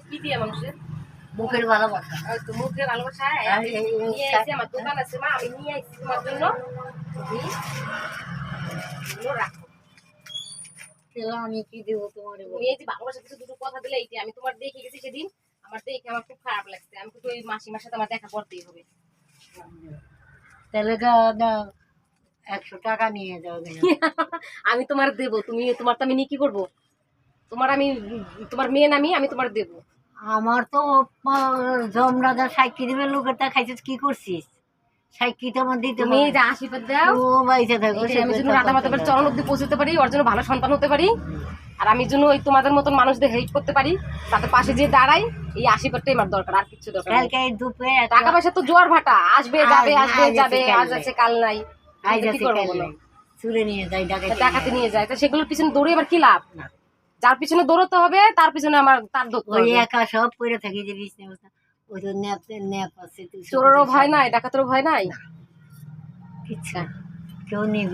কি দিয়ে মানুষের বুকের ভালোবাসা। তো মুখে ভালোবাসা এই- এই- নিয়ে আইছি আমার দোকান আছে মা আমি নিয়ে আইছি তোমার জন্য। রাখো। আমি কি দেবো তোমার এই যে ভালোবাসা কিছু দুটো কথা দিলে এইটা আমি তোমার দেখে গেছি সেদিন আমার দেখে আমার খুব খারাপ লাগছে। আমি কিন্তু ওই মাসিমার সাথে আমার দেখা করতেই হবে। তাহলে একশো টাকা নিয়ে যাও। আমি তোমার দেবো তুমি তোমার তো আমি নিয়ে কি করব? তোমার আমি তোমার মেয়ে আমি আমি তোমার দেবো আমার তো জমরাজা সাইকি দিবে লোকেরটা খাইছিস কি করছিস সাইকি তো আমার দিতে তুমি। যে আশীর্বাদ দাও ও বাইসে থাকো আমি যেন রাধা চরণ অব্দি পৌঁছতে পারি ওর জন্য ভালো সন্তান হতে পারি আর আমি যেন ওই তোমাদের মতন মানুষদের হেল্প করতে পারি তাদের পাশে যে দাঁড়াই এই আশীর্বাদটাই আমার দরকার আর কিছু দরকার কালকে দুপুরে টাকা পয়সা তো জোয়ার ভাটা আসবে যাবে আসবে যাবে আজ। আছে কাল নাই আজ আছে, কাল নাই। চুরে নিয়ে যাই ডাকাতি নিয়ে যায় তো সেগুলোর পিছনে দৌড়ে এবার কি লাভ না। যার পিছনে দৌড়তে হবে তার পিছনে আমার তার দৌড়তে ওই একা সব পড়ে থাকি যে বিছনা বসা ওই তো ন্যাপ ন্যাপ আছে তুই চোরেরও ভয় নাই ডাকাতেরও ভয় নাই? কিচ্ছা কেউ নিব